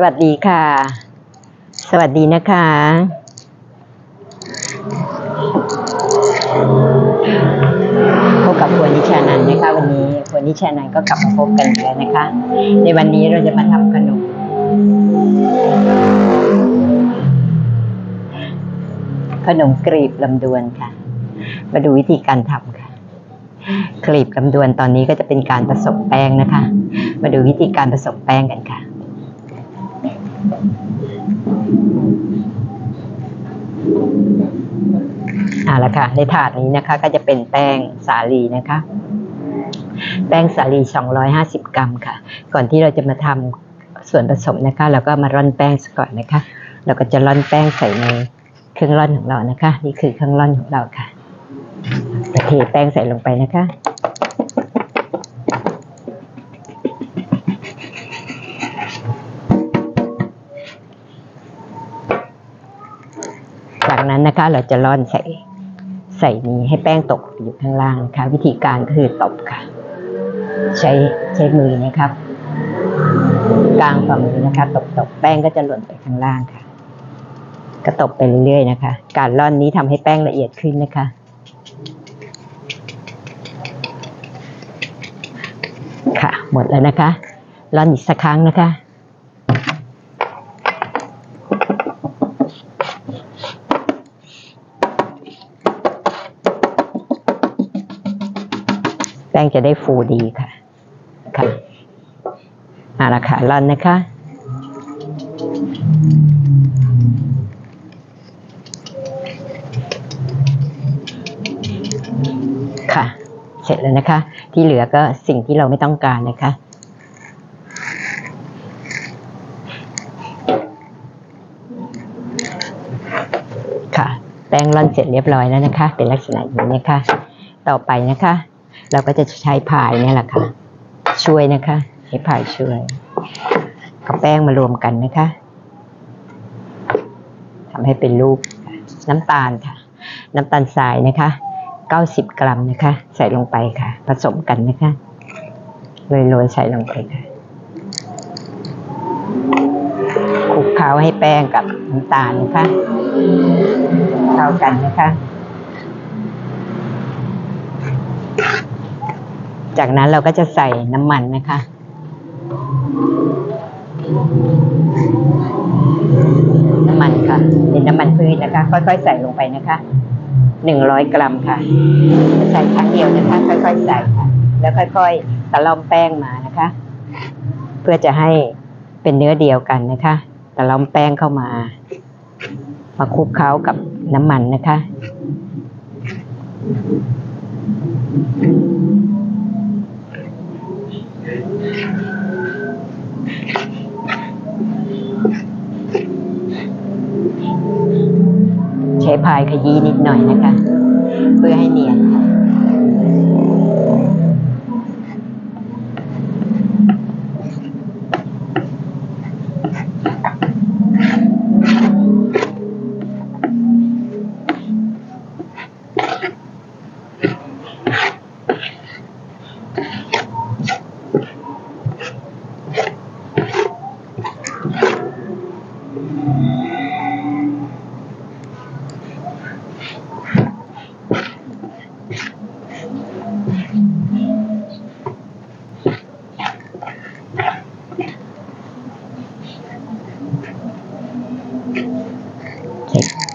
สวัสดีค่ะ สวัสดีนะคะ พบกับครัวนิชานันนะคะ วันนี้ครัวนิชานันก็กลับมาพบกันอีกแล้วนะคะ ในวันนี้เราจะมาทำขนมขนมกรีบลำดวนค่ะ มาดูวิธีการทำค่ะกลีบลำดวนตอนนี้ก็จะเป็นการผสมแป้งนะคะ มาดูวิธีการผสมแป้งกันค่ะ เอาละค่ะ ในถาดนี้นะคะ ก็จะเป็นแป้งสาลีนะคะ แป้งสาลี 250 กรัมค่ะ ก่อนที่เราจะมาทำส่วนผสมนะคะ เราก็มาร่อนแป้งซะก่อนนะคะ เราก็จะร่อนแป้งใส่ในเครื่องร่อนของเรานะคะ นี่คือเครื่องร่อนของเราค่ะเทแป้งใส่ลงไปนะคะ นั้นนะคะ เราจะร่อนใส่ใส่นี้ให้แป้งตกอยู่ข้างล่างนะคะ วิธีการก็คือตบค่ะ ใช้ใช้มือนะครับกลางฝ่ามือนะคะ ตบตบแป้งก็จะหล่นไปข้างล่างค่ะ ก็ตบไปเรื่อยๆนะคะ การร่อนนี้ทำให้แป้งละเอียดขึ้นนะคะค่ะ หมดแล้วนะคะร่อนอีกสักครั้งนะคะ ป้งจะได้ฟูดีค่ะค่ะเอาละค่ะร่อนนะคะค่ะ เสร็จแล้วนะคะ ที่เหลือก็สิ่งที่เราไม่ต้องการนะคะค่ะ แป้งร่อนเสร็จเรียบร้อยแล้วนะคะ เป็นลักษณะอย่างนี้นะคะ ต่อไปนะคะ เราก็จะใช้พายเนี่ยแหละค่ะ ช่วยนะคะใช้พายช่วยกับแป้งมารวมกันนะคะทำให้เป็นรูปน้ำตาลค่ะ น้ำตาลทรายนะคะ90 กรัมนะคะ ใส่ลงไปค่ะ ผสมกันนะคะโรยๆใส่ลงไปค่ะคลุกเคล้าให้แป้งกับน้ำตาลนะคะเข้ากันนะคะ จากนั้นเราก็จะใส่น้ำมันนะคะ น้ำมันค่ะ เป็นน้ำมันพืชนะคะ ค่อยๆ ใส่ลงไปนะคะหนึ่งร้อยกรัมค่ะ ใส่ครั้งเดียวนะคะ ค่อยๆ ใส่ค่ะ แล้วค่อยๆตะล่อมแป้งมานะคะ เพื่อจะให้เป็นเนื้อเดียวกันนะคะตะล่อมแป้งเข้ามา มาคลุกเคล้ากับน้ำมันนะคะ ช้พายขยี้นิดหน่อยนะคะ เพื่อให้เนียนค่ะ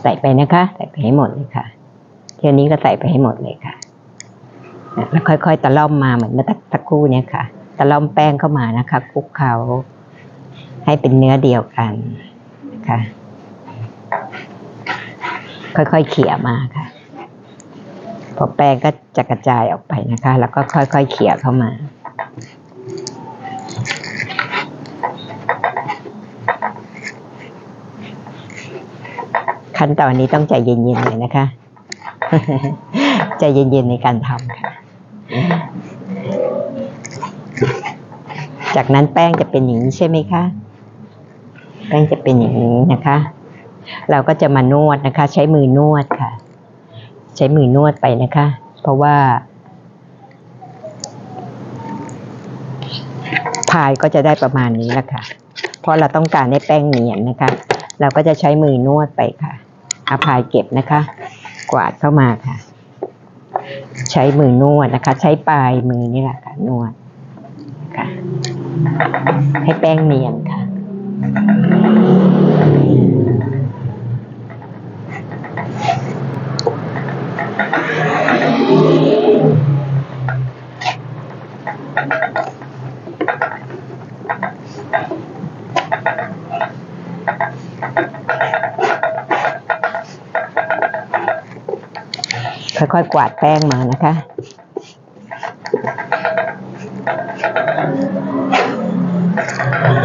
ใส่ไปนะคะ ใส่ไปให้หมดเลยค่ะเที่ยนี้ก็ใส่ไปให้หมดเลยค่ะแล้วค่อยๆตะล่อมมาเหมือนเมื่อตะครู่เนี้ยค่ะตะล่อมแป้งเข้ามานะคะคลุกเขาให้เป็นเนื้อเดียวกันนะคะค่อยๆเขี่ยมาค่ะพอแป้งก็จะกระจายออกไปนะคะ แล้วก็ค่อยๆเขี่ยเข้ามา ขั้นตอนนี้ต้องใจเย็นๆเลยนะคะ ใจเย็นๆในการทำค่ะ จากนั้นแป้งจะเป็นอย่างนี้ใช่ไหมคะ แป้งจะเป็นอย่างนี้นะคะ เราก็จะมานวดนะคะ ใช้มือนวดค่ะ ใช้มือนวดไปนะคะ เพราะว่าพายก็จะได้ประมาณนี้แหละค่ะ เพราะเราต้องการให้แป้งเนียนนะคะ เราก็จะใช้มือนวดไปค่ะ อาพายเก็บนะคะ กวาดเข้ามาค่ะ ใช้มือนวดนะคะ ใช้ปลายมือนี่แหละค่ะนวดค่ะ ให้แป้งเนียนค่ะ ค่อยๆ กวาดแป้งมานะคะอ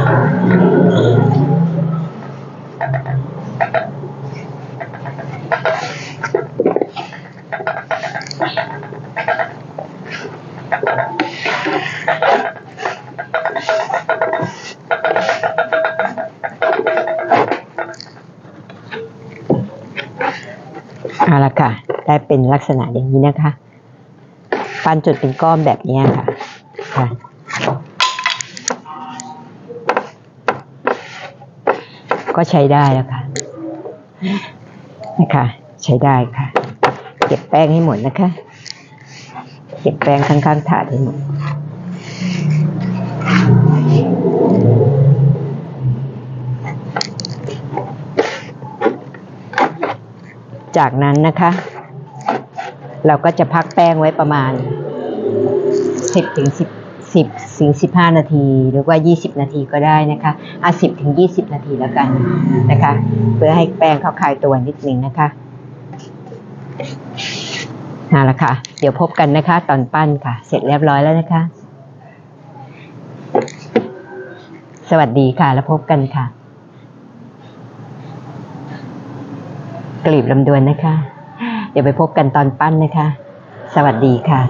เป็นลักษณะอย่างนี้นะคะ ปั้นจนเป็นก้อนแบบนี้ค่ะ ค่ะ ก็ใช้ได้แล้วค่ะ นะคะ ใช้ได้ค่ะ เก็บแป้งให้หมดนะคะ เก็บแป้งข้างๆถาดให้หมดจากนั้นนะคะ เราก็จะพักแป้งไว้ประมาณ 10ถึง10 10ถึง15 นาที หรือว่า 20 นาทีก็ได้นะคะอะ10ถึง 20 นาทีแล้วกันนะคะ เพื่อให้แป้งเขาคลายตัวนิดนึงนะคะเอาละค่ะ เดี๋ยวพบกันนะคะ ตอนปั้นค่ะ เสร็จเรียบร้อยแล้วนะคะ สวัสดีค่ะ แล้วพบกันค่ะ กลีบลำดวนนะคะ ดี๋ยวไปพบกันตอนปั้นนะคะ สวัสดีค่ะ